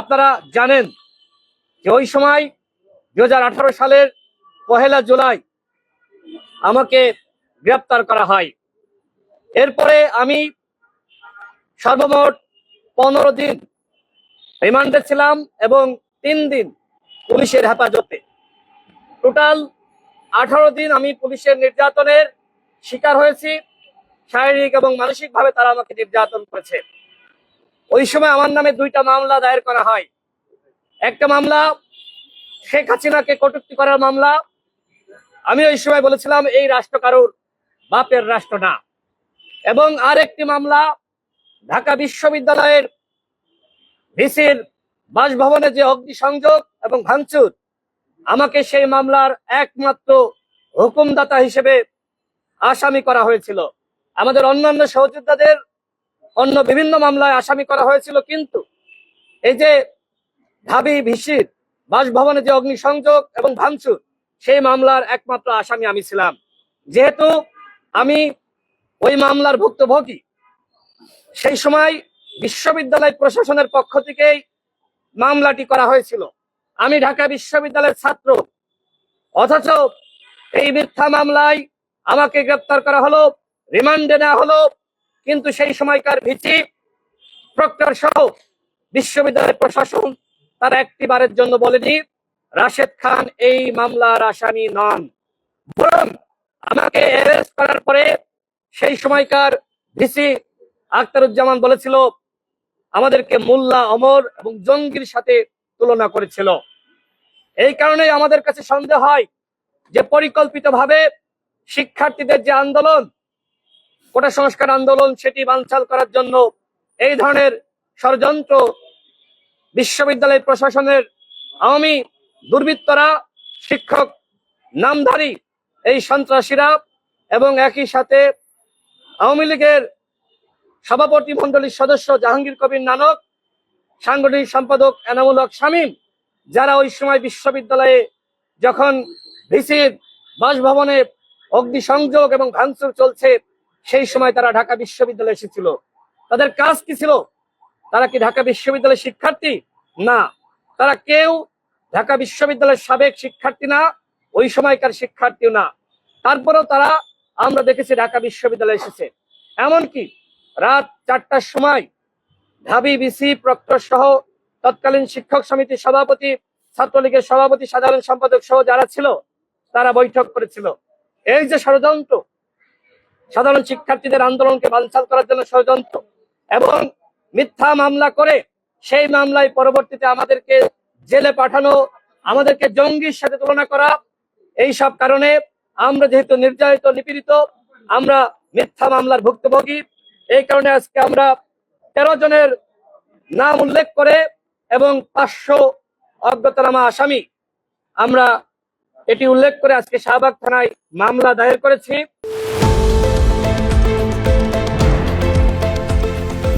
আপনারা জানেন যে ওই সময় দু হাজার আঠারো সালের পহেলা জুলাই আমাকে গ্রেপ্তার করা হয়। এরপরে আমি সর্বমোট পনেরো দিন রিমান্ডে ছিলাম এবং তিন দিন পুলিশের হেফাজতে। টোটাল আঠারো দিন আমি পুলিশের নির্যাতনের শিকার হয়েছি। শারীরিক এবং মানসিকভাবে তারা আমাকে নির্যাতন করেছে। ওই সময় আমার নামে দুইটা মামলা দায়ের করা হয়। একটা মামলা শেখ হাসিনাকে কটূক্তি করার মামলা। আমি ওই সময় বলেছিলাম, এই রাষ্ট্র কারোর? বাপের রাষ্ট্র না। এবং আরেকটি মামলা, ঢাকা বিশ্ববিদ্যালয়ের ভিসির বাসভবনে যে অগ্নিসংযোগ এবং ভাঙচুর, আমাকে সেই মামলার একমাত্র হুকুমদাতা হিসেবে আসামি করা হয়েছিল। আমাদের অন্যান্য সহযোদ্ধাদের অন্য বিভিন্ন মামলায় আসামি করা হয়েছিল, কিন্তু এই যে ঢাবি ভিসির বাসভবনে যে অগ্নিসংযোগ এবং ভাঙচুর, সেই মামলার একমাত্র আসামি আমি ছিলাম। যেহেতু আমি ওই মামলার ভুক্তভোগী, সেই সময় বিশ্ববিদ্যালয় প্রশাসনের পক্ষ থেকেই মামলাটি করা হয়েছিল। আমি ঢাকা বিশ্ববিদ্যালয়ের ছাত্র, অথচ এই মিথ্যা মামলায় আমাকে গ্রেপ্তার করা হলো, রিমান্ডে নেওয়া হলো কিন্তু সেই সময়কার ভিচি প্রক্টর সহ বিশ্ববিদ্যালয় প্রশাসন তারা একটি বারের জন্য বলেনি, রাশেদ খান এই মামলার আসামি নন। বরং আমাকে অ্যারেস্ট করার পরে সেই সময়কার ভিসি আখতারুজ্জামান বলেছিল, আমাদেরকে মোল্লা, অমর এবং জঙ্গির সাথে তুলনা করেছিল। এই কারণেই আমাদের কাছে সন্দেহ হয় যে পরিকল্পিতভাবে শিক্ষার্থীদের যে আন্দোলন কোটা সংস্কার আন্দোলন সেটি বানচাল করার জন্য এই ধরনের ষড়যন্ত্র বিশ্ববিদ্যালয় প্রশাসনের আওয়ামী দুর্বৃত্তরা, শিক্ষক, নামধারী এই সন্ত্রাসীরা এবং একই সাথে আওয়ামী লীগের সভাপতি মন্ডলীর সদস্য জাহাঙ্গীর কবির নানক, সাংগঠনিক সম্পাদক এনামুল হক শামীম, যারা ওই সময় বিশ্ববিদ্যালয়ে যখন ভিসির বাসভবনে অগ্নিসংযোগ এবং ভাঙচুর চলছে সেই সময় তারা ঢাকা বিশ্ববিদ্যালয়ে এসেছিল। তাদের কাজ কি ছিল? তারা কি ঢাকা বিশ্ববিদ্যালয়ের শিক্ষার্থী? না। তারা কেউ ঢাকা বিশ্ববিদ্যালয়ের সাবেক শিক্ষার্থী না, ওই সময়কার শিক্ষার্থীও না। তারপরেও তারা, আমরা দেখেছি ঢাকা বিশ্ববিদ্যালয়ে এসেছে। এমনকি রাত চারটার সময় ঢাবি, বিসি, প্রক্টর সহ তৎকালীন শিক্ষক সমিতির সভাপতি, ছাত্রলীগের সভাপতি, সাধারণ সম্পাদক সহ যারা ছিল, তারা বৈঠক করেছিল। এই যে ষড়যন্ত্র সাধারণ শিক্ষার্থীদের আন্দোলনকে বানচাল করার জন্য ষড়যন্ত্র এবং মিথ্যা মামলা করে সেই মামলায় পরবর্তীতে আমাদেরকে জেলে পাঠানো, আমাদেরকে জঙ্গির সাথে তুলনা করা, এই সব কারণে আমরা যেহেতু নির্যাতিত, নিপীড়িত, আমরা মিথ্যা মামলার ভুক্তভোগী, এই কারণে আজকে আমরা তেরো জনের নাম উল্লেখ করে এবং পাঁচশো অজ্ঞাতনামা আসামি আমরা এটি উল্লেখ করে আজকে শাহবাগ থানায় মামলা দায়ের করেছি।